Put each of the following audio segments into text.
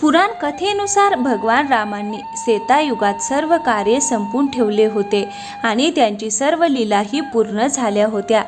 पुराण कथेनुसार भगवान रामांनी सेतायुगात सर्व कार्य संपून ठेवले होते आणि त्यांची सर्व लीलाही पूर्ण झाल्या होत्या.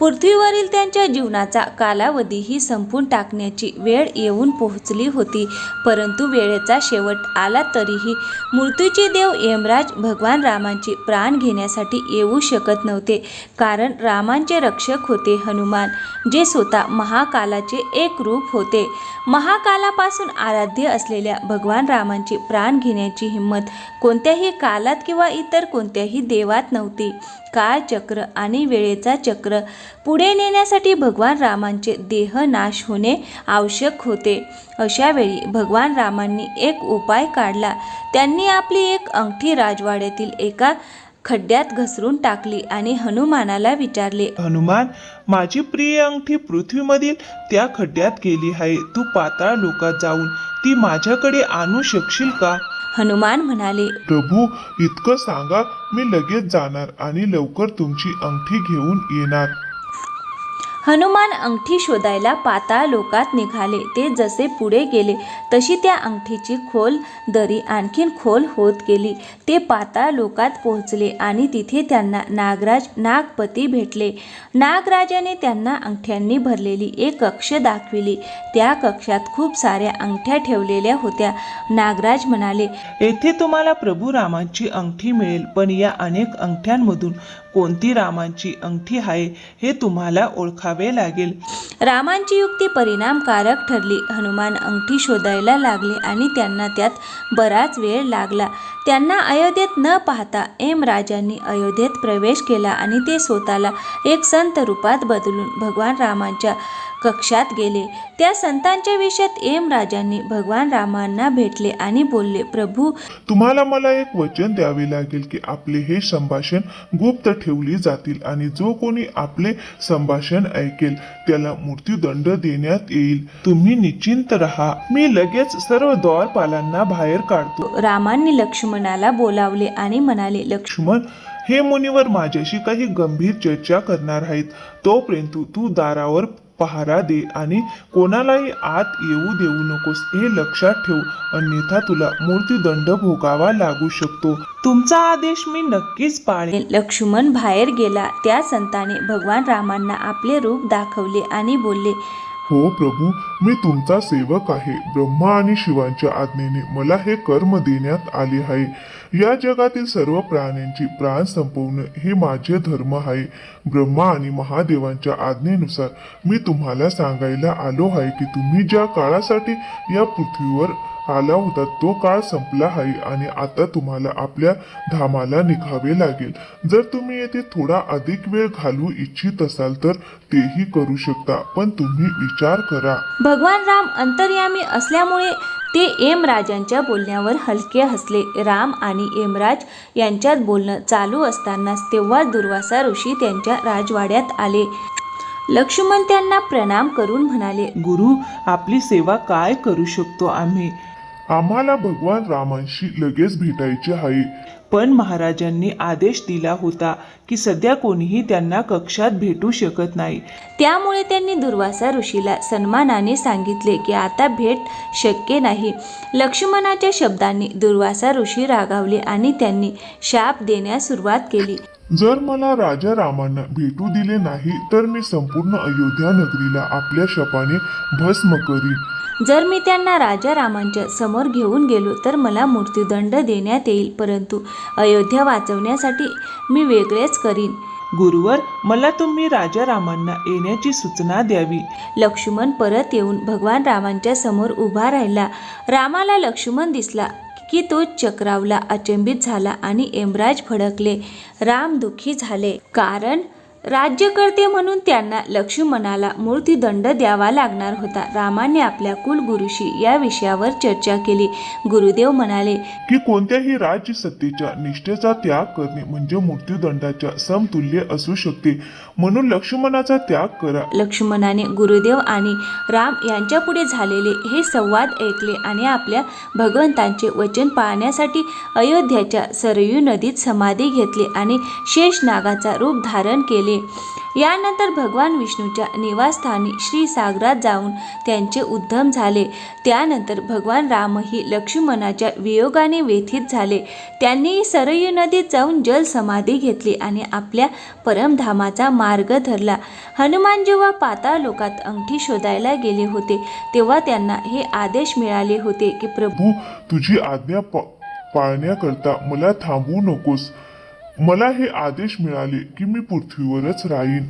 पृथ्वीवरील त्यांच्या जीवनाचा कालावधीही संपून टाकण्याची वेळ येऊन पोहोचली होती. परंतु वेळेचा शेवट आला तरीही मृत्यूचे देव यमराज भगवान रामांची प्राण घेण्यासाठी येऊ शकत नव्हते. कारण रामांचे रक्षक होते हनुमान जे स्वतः महाकालाचे एक रूप होते. महाकालापासून आराध्य असलेल्या भगवान रामांची प्राण घेण्याची हिंमत कोणत्याही कालात किंवा इतर कोणत्याही देवात नव्हती. काळचक्र आणि वेळेचा चक्र. पुढे नेण्यासाठी भगवान रामांचे देह नाश होणे आवश्यक होते. अशावेळी भगवान रामांनी एक उपाय काढला. त्यांनी आपली एक अंगठी राजवाड्यातील एका खड्ड्यात घसरून टाकली आणि हनुमानाला विचारले हनुमान माझी प्रिय अंगठी पृथ्वीमधील त्या खड्ड्यात गेली आहे. तू पाताळ लोकात जाऊन ती माझ्याकडे आणू शकशील का? हनुमान म्हणाले प्रभू इतकं सांगा मी लगेच जाणार आणि लवकर तुमची अंगठी घेऊन येणार. हनुमान अंगठी शोधायला पाताळ लोकात निघाले. ते जसे पुढे गेले तशी त्या अंगठीची खोल दरी आणखीन खोल होत गेली. ते पाताळ लोकात पोहोचले आणि तिथे त्यांना नागराज नागपती भेटले. नागराजाने त्यांना अंगठ्यांनी भरलेली एक कक्ष दाखविली. त्या कक्षात खूप साऱ्या अंगठ्या ठेवलेल्या होत्या. नागराज म्हणाले येथे तुम्हाला प्रभू रामांची अंगठी मिळेल पण या अनेक अंगठ्यांमधून कोणती रामांची अंगठी आहे हे तुम्हाला ओळखावे लागेल. रामांची युक्ती परिणामकारक ठरली. हनुमान अंगठी शोधायला लागले आणि त्यांना त्यात बराच वेळ लागला. त्यांना अयोध्येत न पाहता एम राजांनी अयोध्येत प्रवेश केला आणि ते स्वतःला एक संत रूपात बदलून भगवान रामांच्या कक्षात गेले. त्या संतांच्या विषयात एम राजांनी भगवान रामांना भेटले आणि बोलले प्रभू तुम्हाला मला एक वचन द्यावे लागेल की आपले हे संभाषण गुप्त ठेवली जातील आणि जो कोणी आपले संभाषण ऐकेल त्याला मृत्यूदंड देण्यात येईल. तुम्ही निश्चिंत राहा. मी लगेच सर्व द्वारपालांना बाहेर काढतो. रामांनी लक्ष्मणाला बोलावले आणि म्हणाले लक्ष्मण लक्ष्मण हे मुनिवर माझ्याशी काही गंभीर चर्चा करणार आहेत. तोपर्यंत तू दारावर पहारा दे आणि कोणालाही आत येऊ देऊ नकोस हे लक्षात ठेव. अन्यथा तुला मृत्यूदंड भोगावा लागू शकतो. तुमचा आदेश मी नक्कीच पाळेन. लक्ष्मण बाहेर गेला. त्या संताने भगवान रामांना आपले रूप दाखवले आणि बोलले हो प्रभू मी तुमचा सेवक आहे. ब्रह्मा आणि शिवांच्या आज्ञेने मला हे कर्म देण्यात आले आहे. या जगातील सर्व प्राण्यांची प्राण संपवणं हे माझे धर्म आहे. ब्रह्मा आणि महादेवांच्या आज्ञेनुसार मी तुम्हाला सांगायला आलो आहे की तुम्ही ज्या काळासाठी या पृथ्वीवर आला होता तो काळ संपला आहे आणि आता तुम्हाला आपल्या धामाला निघावे लागेल. जर तुम्ही येथे थोडा अधिक वेळ घालवू इच्छित असाल तर तेही करू शकता पण तुम्ही विचार करा. भगवान राम अंतर्यामी असल्यामुळे ते एम राजांच्या बोलण्यावर हलके हसले. राम आणि यमराज यांच्यात बोलणं चालू असतानाच तेव्हा दुर्वासा ऋषी त्यांच्या राजवाड्यात आले. लक्ष्मण त्यांना प्रणाम करून म्हणाले गुरु आपली सेवा काय करू शकतो आम्ही? आम्हाला भगवान रामांशी लगेच भेटायचे आहे. पण महाराजांनी आदेश दिला होता की सध्या कोणीही त्यांना कक्षात भेटू शकत नाही. त्यामुळे त्यांनी दुर्वासा ऋषीला सन्मानाने सांगितले की आता भेट शक्य नाही. लक्ष्मणाच्या शब्दांनी दुर्वासा ऋषी रागावले आणि त्यांनी शाप देण्यास सुरुवात केली. जर मला राजा रामांना भेटू दिले नाही तर मी संपूर्ण अयोध्या नगरीला आपल्या शपाने भस्म करीन. जर मी त्यांना राजा रामांच्या समोर घेऊन गेलो तर मला मृत्यूदंड देण्यात येईल परंतु अयोध्या वाचवण्यासाठी मी वेगळेच करीन. गुरुवर मला तुम्ही राजा रामांना येण्याची सूचना द्यावी. लक्ष्मण परत येऊन भगवान रामांच्या समोर उभा राहिला. रामाला लक्ष्मण दिसला की तो चक्रावला अचंबित झाला आणि यमराज फडकले. राम दुःखी झाले. कारण राज्यकर्ते म्हणून त्यांना लक्ष्मणाला मृत्यूदंड द्यावा लागणार होता. रामाने आपल्या कुलगुरूशी या विषयावर चर्चा केली. गुरुदेव म्हणाले की कोणत्याही राज्य सत्तेच्या निष्ठेचा त्याग करणे म्हणजे मृत्यूदंडाच्या समतुल्य असू शकते. म्हणून लक्ष्मणाचा त्याग करा. लक्ष्मणाने गुरुदेव आणि राम यांच्यापुढे झालेले हे संवाद ऐकले आणि आपल्या भगवंतांचे वचन पाळण्यासाठी अयोध्याच्या सरयू नदीत समाधी घेतली आणि शेष नागाचा रूप धारण केले. केले यानंतर भगवान विष्णूच्या निवासस्थानी श्री सागरात जाऊन त्यांचे उद्धम झाले. त्यानंतर भगवान रामही लक्ष्मणाच्या वियोगाने व्यथित झाले. त्यांनी सरयू नदीत जाऊन जल समाधी घेतली आणि आपल्या परमधामाचा मार्ग धरला. हनुमान जेव्हा पाताळ लोकात अंगठी शोधायला गेले होते तेव्हा त्यांना हे आदेश मिळाले होते की प्रभू तुझी आज्ञा पाळण्याकरता मला थांबवू नकोस. मला हे आदेश मिळाले की मी पृथ्वीवरच राहीन.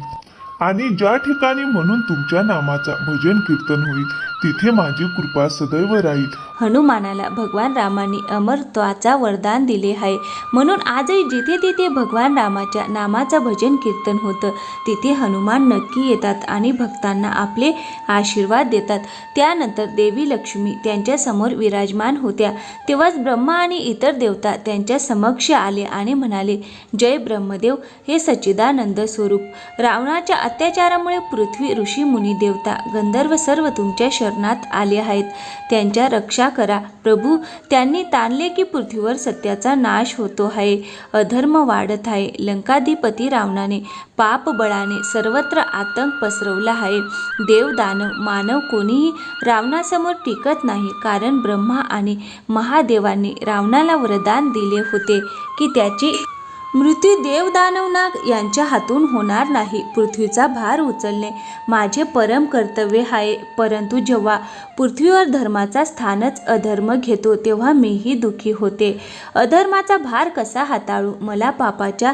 आणि ज्या ठिकाणी म्हणून तुमच्या नामाचा भजन कीर्तन होईल तिथे माझी कृपा सदैव राहील. हनुमानाला भगवान रामाने अमरत्वाचा वरदान दिले आहे. म्हणून आजही जिथे तिथे भगवान रामाच्या नामाचं भजन कीर्तन होतं तिथे हनुमान नक्की येतात आणि भक्तांना आपले आशीर्वाद देतात. त्यानंतर देवी लक्ष्मी त्यांच्यासमोर विराजमान होत्या. तेव्हाच ब्रह्मा आणि इतर देवता त्यांच्या समक्ष आले आणि म्हणाले जय ब्रह्मदेव हे सच्चिदानंद स्वरूप. रावणाच्या अत्याचारामुळे पृथ्वी ऋषी मुनी देवता गंधर्व सर्व तुमच्या शरणात आले आहेत. त्यांच्या रक्षा करा. प्रभू त्यांनी ताणले की पृथ्वीवर सत्याचा नाश होतो आहे. अधर्म वाढत आहे. लंकाधिपती रावणाने पाप बळाने सर्वत्र आतंक पसरवला आहे. देव दानव मानव कोणीही रावणासमोर टिकत नाही. कारण ब्रह्मा आणि महादेवांनी रावणाला वरदान दिले होते की त्याची मृत्यू देव दानवनाग यांच्या हातून होणार नाही. पृथ्वीचा भार उचलणे माझे परम कर्तव्य आहे. परंतु जेव्हा पृथ्वीवर धर्माचा स्थानच अधर्म घेतो तेव्हा मीही दुःखी होते. अधर्माचा भार कसा हाताळू? मला पापाच्या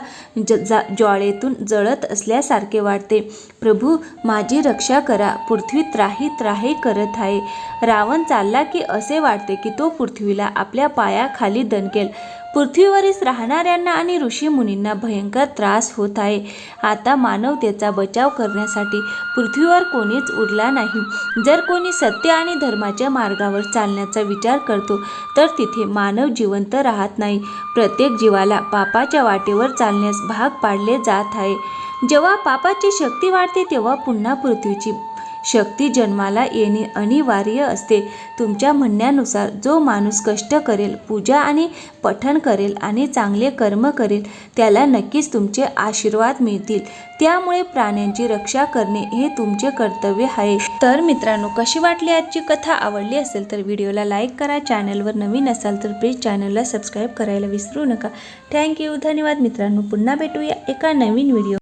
ज जा ज्वाळेतून जळत असल्यासारखे वाटते. प्रभू माझी रक्षा करा. पृथ्वी त्राही त्राही करत आहे. रावण चालला की असे वाटते की तो पृथ्वीला आपल्या पायाखाली दणकेल. पृथ्वीवरील राहणाऱ्यांना आणि ऋषी मुनींना भयंकर त्रास होत आहे. आता मानवतेचा बचाव करण्यासाठी पृथ्वीवर कोणीच उरला नाही. जर कोणी सत्य आणि धर्माच्या मार्गावर चालण्याचा विचार करतो तर तिथे मानव जिवंत राहत नाही. प्रत्येक जीवाला पापाच्या वाटेवर चालण्यास भाग पाडले जात आहे. जेव्हा पापाची शक्ती वाढते तेव्हा पुन्हा पृथ्वीची शक्ती जन्माला येणे अनिवार्य असते. तुमच्या म्हणण्यानुसार जो माणूस कष्ट करेल पूजा आणि पठण करेल आणि चांगले कर्म करेल त्याला नक्कीच तुमचे आशीर्वाद मिळतील. त्यामुळे प्राण्यांची रक्षा करणे हे तुमचे कर्तव्य आहे. तर मित्रांनो कशी वाटली आजची कथा? आवडली असेल तर व्हिडिओला लाईक करा. चॅनलवर नवीन असाल तर प्लीज चॅनलला सबस्क्राईब करायला विसरू नका. थँक्यू धन्यवाद मित्रांनो. पुन्हा भेटूया एका नवीन व्हिडिओ